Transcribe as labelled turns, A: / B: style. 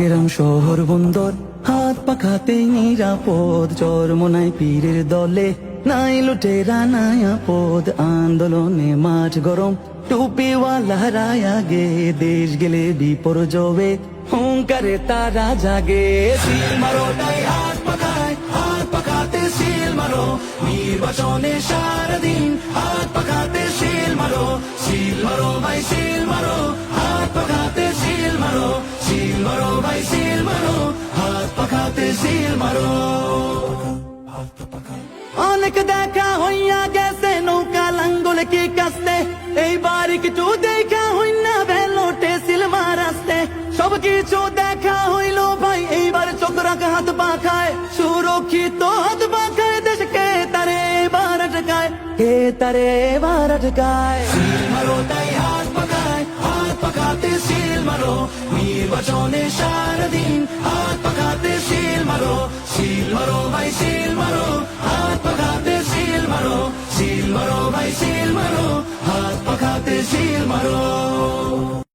A: গ্রাম শহর বন্দর, হাত পাখাতে নিরাপদ। চরমনাই পীরের দলে, নাই লুটেরা, নাই আপদ। আন্দোলনে মাঠ গরম, টুপিওয়ালা রায়া গে দেশ গেলে বিপর্যবে হুঙ্কারে তারা জাগে। সিল মারো তাই হাত পাখায়, হাত পাখাতে সিল মারো। নির্বাচনে সারাদিন হাত পাখাতে সিল মারো। মারো ভাই, সিল মারো। সিল সিল অনেক দেখা হইয়া গেছে, নৌকা লাঙ্গল কি কাস্তে? এইবার কিছু দেখা হইনা ভেলোটে সিলমার আসতে। সব কিছু দেখা হইল ভাই, এইবার চোখ রাখা, হাত পাখায়। সুরক্ষিত হাত পাখায়, দেশকে তারে এবার আটকায়। কে তারে এবার আটকায়? সিল নির্বাচনে সারাদিন হাত পাখাতে সিল মারো সিল মারো ভাই, সিল মারো, হাত পাখাতে সিল মারো সিল মারো ভাই, সিল মারো, হাত সিল মারো।